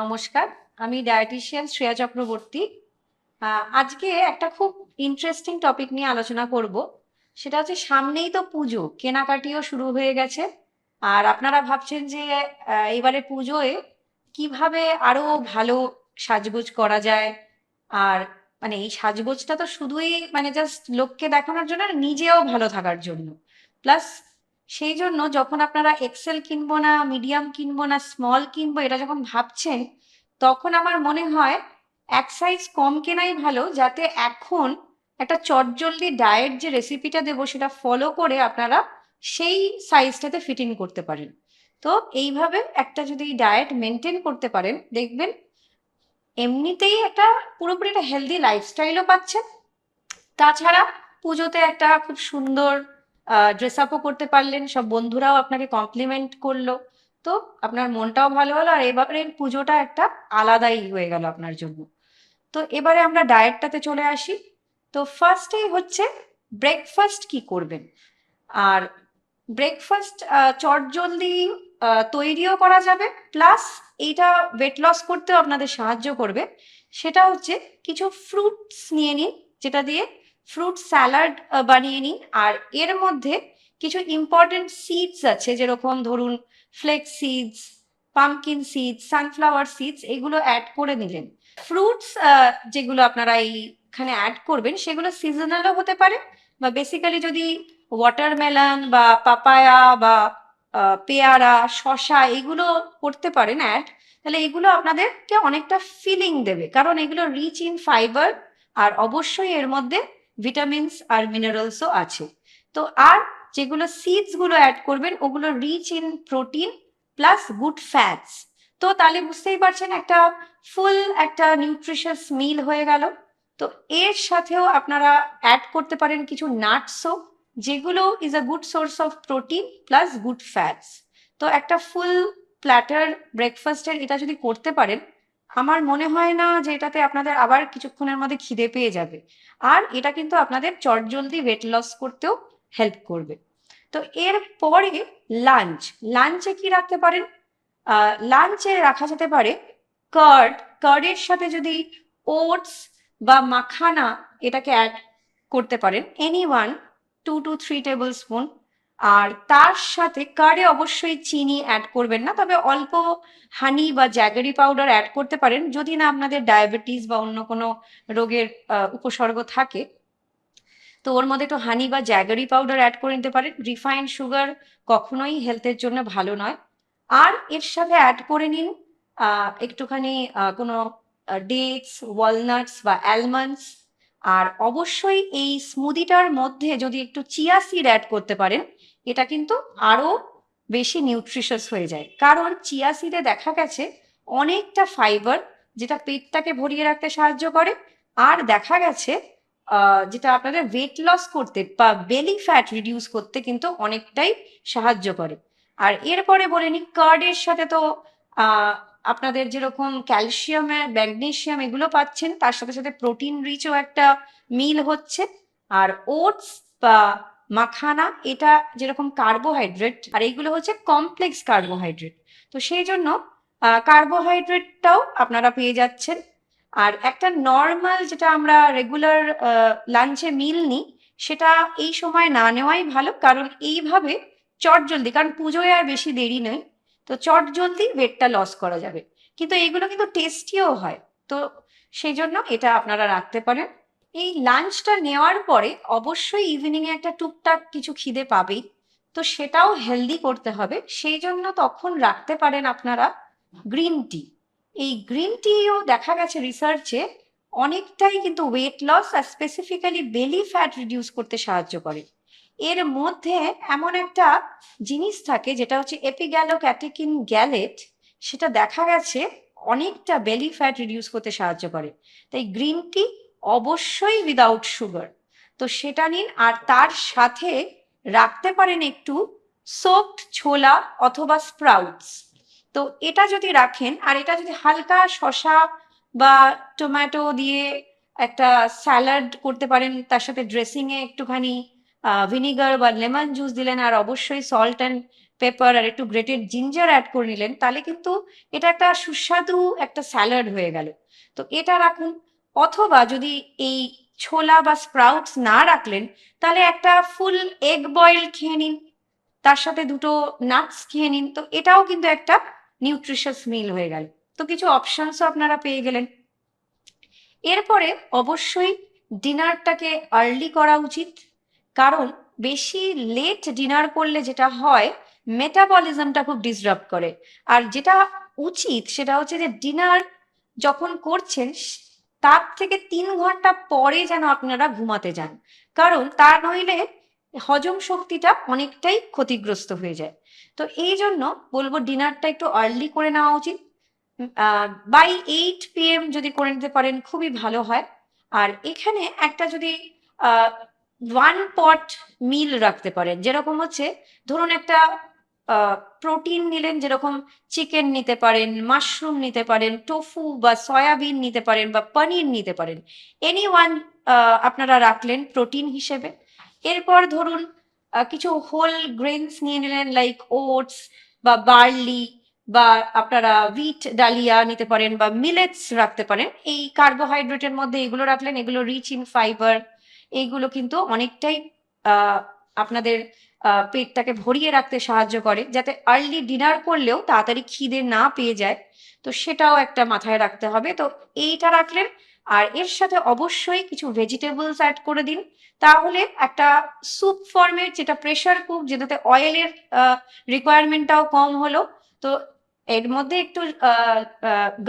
নমস্কার আমি ডায়েটিশিয়ান শ্রেয়া চক্রবর্তী। আজকে একটা খুব ইন্টারেস্টিং টপিক নিয়ে আলোচনা করব। সেটা হচ্ছে সামনেই তো পুজো কেনাকাটিও শুরু হয়ে গেছে। আর আপনারা ভাবছেন যে এবারে পুজোয় কীভাবে আরও ভালো সাজগোজ করা যায়? আর মানে এই সাজগোজটা তো শুধুই মানে জাস্ট লোককে দেখানোর জন্য না, নিজেও ভালো থাকার জন্য। প্লাস সেই জন্য যখন আপনারা এক্সেল কিনবো না মিডিয়াম কিনবো না স্মল কিনবো, এটা যখন ভাবছেন, তখন আমার মনে হয় এক সাইজ কম কেনাই ভালো, যাতে এখন একটা চটজলদি ডায়েট যে রেসিপিটা দেবো, সেটা ফলো করে আপনারা সেই সাইজটাতে ফিটিং করতে পারেন। তো এইভাবে একটা যদি ডায়েট মেনটেন করতে পারেন, দেখবেন এমনিতেই একটা পুরোপুরি একটা হেলদি লাইফস্টাইলও পাচ্ছেন। তাছাড়া পুজোতে একটা খুব সুন্দর ড্রেস আপও করতে পারলেন, সব বন্ধুরাও আপনাকে কমপ্লিমেন্ট করল। তো আপনার মনটাও ভালো হলো আর এবারের পুজোটা একটা আলাদাই হয়ে গেল আপনার জন্য। তো এবারে আমরা ডায়েটটাতে চলে আসি। তো ফার্স্টেই হচ্ছে ব্রেকফাস্ট কি করবেন? আর ব্রেকফাস্ট চটজলদি তৈরিও করা যাবে। প্লাস এইটা ওয়েট লস করতেও আপনাদের সাহায্য করবে। সেটা হচ্ছে কিছু ফ্রুটস নিয়ে নিন, যেটা দিয়ে ফ্রুট স্যালাড বানিয়ে নিন আর এর মধ্যে কিছু ইম্পর্টেন্ট সিডস আছে, যেরকম ধরুন flax seeds pumpkin seeds sunflower seeds এগুলো অ্যাড করে নিলেন। ফ্রুটস যেগুলো আপনারা এইখানে অ্যাড করবেন, সেগুলো সিজনালও হতে পারে বা বেসিক্যালি যদি ওয়াটারমেলন বা পাপায়া বা পেয়ারা শশা এগুলো করতে পারেন অ্যাড তাহলে এগুলো আপনাদেরকে অনেকটা ফিলিং দেবে। কারণ এগুলো রিচ ইন ফাইবার আর অবশ্যই এর মধ্যে ভিটামিনস আর মিনারেলসও আছে। তো আর যেগুলো সিডসগুলো অ্যাড করবেন, ওগুলো rich in protein plus good fats তো তাহলে বুঝতেই পারছেন একটা ফুল একটা নিউট্রিশাস মিল হয়ে গেল। তো এর সাথেও আপনারা অ্যাড করতে পারেন কিছু নাটসও যেগুলো is a good source of protein plus good fats তো একটা ফুল প্ল্যাটার ব্রেকফাস্টের এটা যদি করতে পারেন আমার মনে হয় না যে এটাতে আপনাদের আবার কিছুক্ষণের মধ্যে খিদে পেয়ে যাবে। আর এটা কিন্তু আপনাদের চটজলদি ওয়েট লস করতেও হেল্প করবে। তো এর পরে লাঞ্চ লাঞ্চে কি রাখতে পারেন? লাঞ্চে রাখা যেতে পারে কার্ড কার্ডের সাথে যদি ওটস বা মাখানা এটাকে অ্যাড করতে পারেন। Any one two two three tablespoon আর তার সাথে কারে অবশ্যই চিনি অ্যাড করবেন না, তবে অল্প হানি বা জ্যাগারি পাউডার অ্যাড করতে পারেন, যদি না আপনাদের ডায়াবেটিস বা অন্য কোনো রোগের উপসর্গ থাকে। তো ওর মধ্যে একটু হানি বা জ্যাগারি পাউডার অ্যাড করে নিতে পারেন। রিফাইন্ড সুগার কখনোই হেলথের জন্য ভালো নয়। আর এর সাথে অ্যাড করে নিন একটুখানি কোনো ডেটস ওয়ালনাটস বা অ্যালমন্ডস আর অবশ্যই এই স্মুদিটার মধ্যে যদি একটু চিয়া সিড অ্যাড করতে পারেন, এটা কিন্তু আরও বেশি নিউট্রিশাস হয়ে যায়। কারণ চিয়া সিডে দেখা গেছে অনেকটা ফাইবার যেটা পেটটাকে ভরিয়ে রাখতে সাহায্য করে, আর দেখা গেছে যেটা আপনাদের ওয়েট লস করতে বা বেলি ফ্যাট রিডিউস করতে কিন্তু অনেকটাই সাহায্য করে। আর এরপরে বলে নি কার্ডের সাথে তো আপনাদের যেরকম ক্যালসিয়াম ম্যাগনেশিয়াম এগুলো পাচ্ছেন, তার সাথে সাথে প্রোটিন রিচও একটা মিল হচ্ছে। আর ওটস বা মাখানা, এটা যেরকম কার্বোহাইড্রেট আর এইগুলো হচ্ছে কমপ্লেক্স কার্বোহাইড্রেট তো সেই জন্য কার্বোহাইড্রেটটাও আপনারা পেয়ে যাচ্ছেন। আর একটা নর্মাল যেটা আমরা রেগুলার লাঞ্চে মিল নিই, সেটা এই সময় না নেওয়াই ভালো, কারণ এইভাবে চট জলদি কারণ পুজোয় আর বেশি দেরি নেই। তো চট জলদি ওয়েটটা লস করা যাবে। কিন্তু এইগুলো কিন্তু টেস্টিও হয়। তো সেই জন্য এটা আপনারা রাখতে পারেন। এই লাঞ্চটা নেওয়ার পরে অবশ্যই ইভিনিং এ একটা টুকটাক কিছু খিদে পাবেই। তো সেটাও হেলদি করতে হবে। সেই জন্য তখন রাখতে পারেন আপনারা গ্রিন টি এই গ্রিন টিও দেখা গেছে রিসার্চে অনেকটাই কিন্তু ওয়েট লস আর স্পেসিফিক্যালি বেলি ফ্যাট রিডিউস করতে সাহায্য করে। এর মধ্যে এমন একটা জিনিস থাকে, যেটা হচ্ছে এপিগ্যালো ক্যাটেকিন গ্যালেট। সেটা দেখা গেছে অনেকটা বেলি ফ্যাট রিডিউস করতে সাহায্য করে। তাই গ্রিন টি অবশ্যই উইদাউট সুগার তো সেটা নিন, আর তার সাথে রাখতে পারেন একটু সোকড ছোলা অথবা স্প্রাউটস তো এটা যদি রাখেন, আর এটা যদি হালকা শসা বা টমেটো দিয়ে একটা স্যালাড করতে পারেন, তার সাথে ড্রেসিং এ একটুখানি ভিনিগার বা লেমন জুস দিলেন আর অবশ্যই সল্ট অ্যান্ড পেপার আর একটু গ্রেটেড জিঞ্জার অ্যাড করে নিলেন, তাহলে কিন্তু এটা একটা সুস্বাদু একটা স্যালাড হয়ে গেল। তো এটা রাখুন, অথবা যদি এই ছোলা বা স্প্রাউটস না রাখলেন, তাহলে একটা ফুল এগ বয়েল খেয়ে নিন, তার সাথে দুটো নাটস খেয়ে নিন, তো এটাও কিন্তু একটা নিউট্রিশাস মিল হয়ে গেল। তো কিছু অপশনসও আপনারা পেয়ে গেলেন। এরপরে অবশ্যই ডিনারটাকে আর্লি করা উচিত। কারণ বেশি লেট ডিনার করলে যেটা হয় মেটাবলিজমটা খুব ডিসরাপ্ট করে। আর যেটা উচিত সেটা হচ্ছে যে ডিনার যখন করছেন, তার থেকে তিন ঘণ্টা পরে যেন আপনারা ঘুমাতে যান। কারণ তা নইলে হজম শক্তিটা অনেকটাই ক্ষতিগ্রস্ত হয়ে যায়। তো এই জন্য বলব ডিনারটা একটু আর্লি করে নেওয়া উচিত। বাই এইট পিএম যদি করে নিতে পারেন খুবই ভালো হয়। আর এখানে একটা যদি ওয়ান পট মিল রাখতে পারেন যেরকম হচ্ছে, ধরুন একটা প্রোটিন নিলেন, যেরকম চিকেন নিতে পারেন মাশরুম নিতে পারেন টোফু বা সয়াবিন নিতে পারেন বা পনির নিতে পারেন এনি ওয়ান আপনারা রাখলেন প্রোটিন হিসেবে। এরপর ধরুন কিছু হোল গ্রেনস নিয়ে নিলেন লাইক ওটস বা বার্লি বা আপনারা উইট ডালিয়া নিতে পারেন বা মিলেটস রাখতে পারেন। এই কার্বোহাইড্রেটের মধ্যে এগুলো রাখলেন, এগুলো রিচ ইন ফাইবার এইগুলো কিন্তু অনেকটাই আপনাদের পেটটাকে ভরিয়ে রাখতে সাহায্য করে। যাতে আর্লি ডিনার করলেও তাড়াতাড়ি খিদে না পেয়ে যায়, তো সেটাও একটা মাথায় রাখতে হবে। তো এইটা রাখলেন, আর এর সাথে অবশ্যই কিছু ভেজিটেবলস অ্যাড করে দিন। তাহলে একটা স্যুপ ফর্মের যেটা প্রেশার কুক যেটাতে অয়েলের রিকোয়ারমেন্টটাও কম হলো। তো এর মধ্যে একটু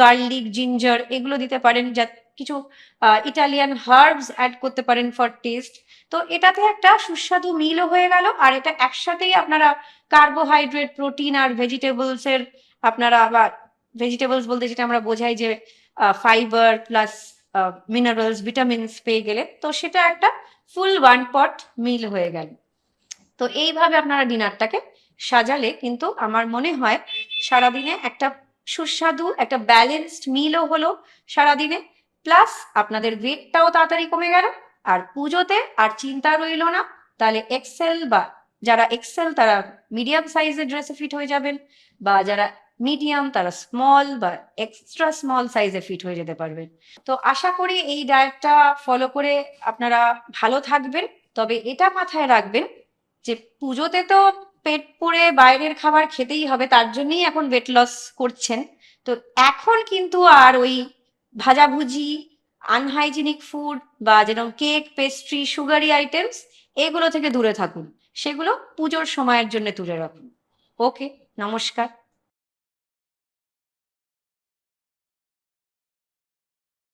গার্লিক জিঞ্জার এগুলো দিতে পারেন, যা কিছু ইটালিয়ান হার্বস অ্যাড করতে পারেন ফর টেস্ট তো এটাতে একটা সুস্বাদু মিলও হয়ে গেল, আর এটা একসাথেই আপনারা কার্বোহাইড্রেট প্রোটিন আর ভেজিটেবলস এর আপনারা আবার ভেজিটেবলস বলতে যেটা আমরা বোঝাই যে ফাইবার প্লাস মিনারেলস ভিটামিনস পেয়ে গেলে, তো সেটা একটা ফুল ওয়ান পট মিল হয়ে গেল। তো এইভাবে আপনারা ডিনারটাকে সাজালে কিন্তু আমার মনে হয় সারাদিনে একটা সুস্বাদু, একটা ব্যালেন্সড মিলও হলো সারাদিনে। প্লাস আপনাদের ওয়েটটাও তাড়াতাড়ি কমে গেল, আর পুজোতে আর চিন্তা রইল না। তাহলে এক্সেল বা যারা এক্সেল তারা মিডিয়াম সাইজের ড্রেসে ফিট হয়ে যাবেন, বা যারা মিডিয়াম তারা স্মল বা এক্সট্রা স্মল সাইজে ফিট হয়ে যেতে পারবেন। তো আশা করি এই ডায়েটটা ফলো করে আপনারা ভালো থাকবেন। তবে এটা মাথায় রাখবেন যে পুজোতে তো পেট পুড়ে বাইরের খাবার খেতেই হবে, তার জন্যই এখন ওয়েট লস করছেন। তো এখন কিন্তু আর ওই ভাজাভুজি আনহাইজিনিক ফুড বা যেরকম কেক পেস্ট্রি সুগারি আইটেমস এগুলো থেকে দূরে থাকুন। সেগুলো পুজোর সময়ের জন্য তুলে রাখুন। ওকে নমস্কার।